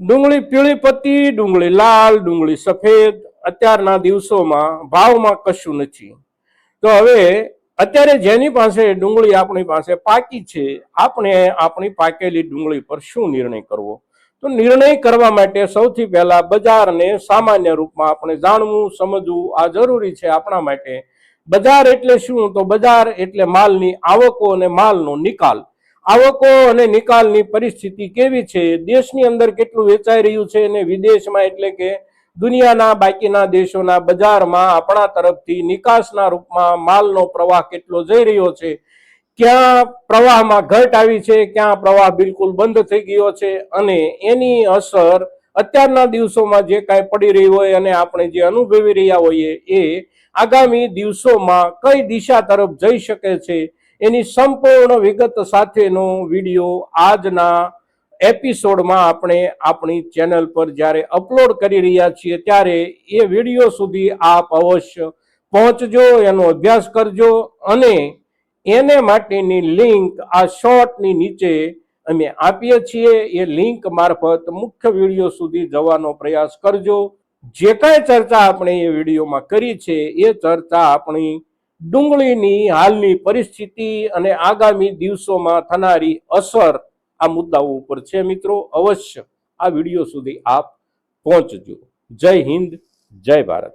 ડુંગળી પીળી પત્તી ડુંગળી લાલ, ડુંગળી સફેદ. અત્યારના દિવસોમાં ભાવમાં કશું નથી. તો હવે અત્યારે જેની પાસે ડુંગળી આપણી પાસે પાકી છે, આપણે આપણી પાકેલી ડુંગળી પર શું નિર્ણય કરવો? તો નિર્ણય કરવા માટે સૌથી પહેલા બજારને સામાન્ય રૂપમાં આપણે જાણવું, સમજવું આ જરૂરી છે આપણા માટે. બજાર એટલે શું? તો બજાર એટલે માલની આવકો અને માલનો નિકાલ. આવકો અને નિકાલની પરિસ્થિતિ કેવી છે? દેશની અંદર કેટલું વેચાઈ રહ્યું છે અને વિદેશમાં એટલે કે દુનિયાના બાકીના દેશોના બજારમાં આપણા તરફથી નિકાસના રૂપમાં માલનો પ્રવાહ કેટલો જઈ રહ્યો છે? ક્યાં પ્રવાહમાં ઘટ આવી છે? ક્યાં પ્રવાહ બિલકુલ બંધ થઈ ગયો છે? અને એની અસર અત્યારના દિવસોમાં જે કાંઈ પડી રહી હોય અને આપણે જે અનુભવી રહ્યા હોઈએ એ આગામી દિવસોમાં કઈ દિશા તરફ જઈ શકે છે? એની સંપૂર્ણ વિગત સાથેનો વીડિયો આજના એપિસોડમાં આપણે આપણી ચેનલ પર જ્યારે અપલોડ કરી રહ્યા છીએ ત્યારે એ વીડિયો સુધી આપ અવશ્ય પહોંચજો, એનો અભ્યાસ કરજો અને એને માટેની લિંક આ શોર્ટની નીચે અમે આપીએ છીએ. એ લિંક મારફત મુખ્ય વીડિયો સુધી જવાનો પ્રયાસ કરજો. જે કાંઈ ચર્ચા આપણે એ વિડીયોમાં કરી છે, એ ચર્ચા આપણી ડુંગળીની હાલની પરિસ્થિતિ અને આગામી દિવસોમાં થનારી અસર આ મુદ્દાઓ ઉપર છે મિત્રો. અવશ્ય આ વીડિયો સુધી આપ પહોંચજો. જય હિન્દ, જય ભારત.